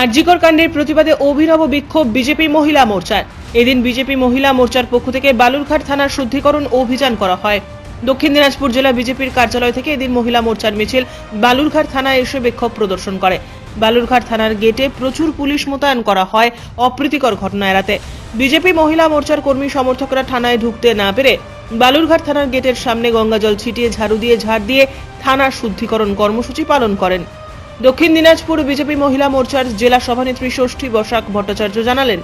আরজিকর কাণ্ডের প্রতিবাদে অভিনব বিক্ষোভ বিজেপি মহিলা মোর্চার। এদিন বিজেপি মহিলা মোর্চার পক্ষ থেকে বালুরঘাট থানার শুদ্ধিকরণ অভিযান করা হয়। দক্ষিণ দিনাজপুর জেলা বিজেপির কার্যালয় থেকে এদিন মহিলা মোর্চার মিছিল বালুরঘাট থানায় এসে বিক্ষোভ প্রদর্শন করে। বালুরঘাট থানার গেটে প্রচুর পুলিশ মোতায়েন করা হয় অপ্রীতিকর ঘটনা এড়াতে। বিজেপি মহিলা মোর্চার কর্মী সমর্থকরা থানায় ঢুকতে না পেরে বালুরঘাট থানার গেটের সামনে গঙ্গাজল ছিটিয়ে ঝাড়ু দিয়ে ঝাড় দিয়ে থানা শুদ্ধিকরণ কর্মসূচি পালন করেন। দক্ষিণ দিনাজপুর বিজেপি মহিলা মোর্চার জেলা সভানেত্রী ষষ্ঠী বসাক ভট্টাচার্য জানালেন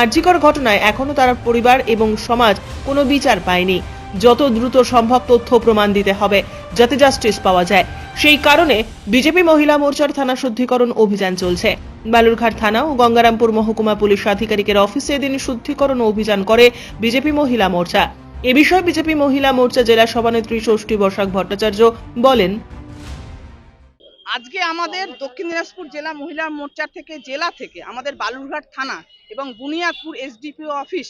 আর্জিকর ঘটনায় এখনও তার পরিবার এবং সমাজ কোনো বিচার পায়নি। যত দ্রুত সম্ভব তথ্য প্রমাণ দিতে হবে, যাতে জাস্টিস পাওয়া যায়। সেই কারণে বিজেপি মহিলা মোর্চার থানা শুদ্ধিকরণ অভিযান চলছে। বালুরঘাট থানা ও গঙ্গারামপুর মহকুমা পুলিশ আধিকারিকের অফিসে এদিন শুদ্ধিকরণ অভিযান করে বিজেপি মহিলা মোর্চা। এ বিষয়ে বিজেপি মহিলা মোর্চা জেলা সভানেত্রী ষষ্ঠী বসাক ভট্টাচার্য বলেন আজকে আমাদের দক্ষিণ দিনাজপুর জেলা মহিলা মোর্চার থেকে জেলা থেকে আমাদের বালুরঘাট থানা এবং বুনিয়াদপুর এসডিপিও অফিস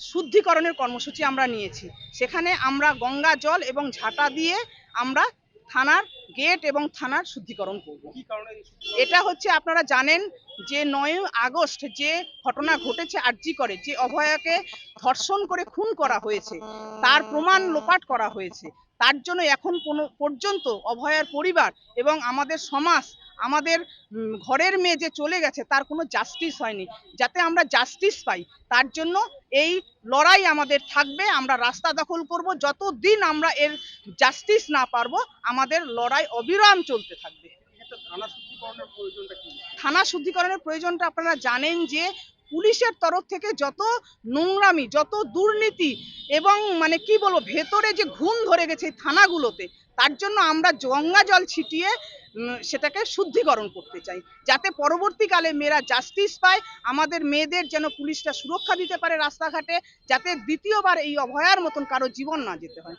শুদ্ধিকরণের কর্মসূচি আমরা নিয়েছি। সেখানে আমরা গঙ্গা জল এবং ঝাঁটা দিয়ে আমরা থানার গেট এবং থানার শুদ্ধিকরণ করব। এটা হচ্ছে আপনারা জানেন যে নয় আগস্ট যে ঘটনা ঘটেছে আরজি করে যে অভয়াকে ধর্ষণ করে খুন করা হয়েছে তার প্রমাণ লোপাট করা হয়েছে তার জন্য এখন কোনো পর্যন্ত অভয়ার পরিবার এবং আমাদের সমাজ আমাদের ঘরের মেয়ে যে চলে গেছে তার কোনো জাস্টিস হয়নি। যাতে আমরা জাস্টিস পাই তার জন্য এই লড়াই আমাদের থাকবে আমরা রাস্তা দখল করব যতদিন আমরা এর জাস্টিস না পারব আমাদের লড়াই অবিরাম চলতে থাকবে। থানা শুদ্ধিকরণের প্রয়োজনটা আপনারা জানেন যে পুলিশের তরফ থেকে যত নোংরামি যত দুর্নীতি এবং মানে কি বলব ভেতরে যে ঘুম ধরে গেছে থানাগুলোতে তার জন্য আমরা গঙ্গা জল ছিটিয়ে সেটাকে শুদ্ধিকরণ করতে চাই। যাতে পরবর্তীকালে মেয়েরা জাস্টিস পায় আমাদের মেয়েদের যেন পুলিশটা সুরক্ষা দিতে পারে রাস্তাঘাটে যাতে দ্বিতীয়বার এই অভয়ার মতন কারও জীবন না যেতে হয়।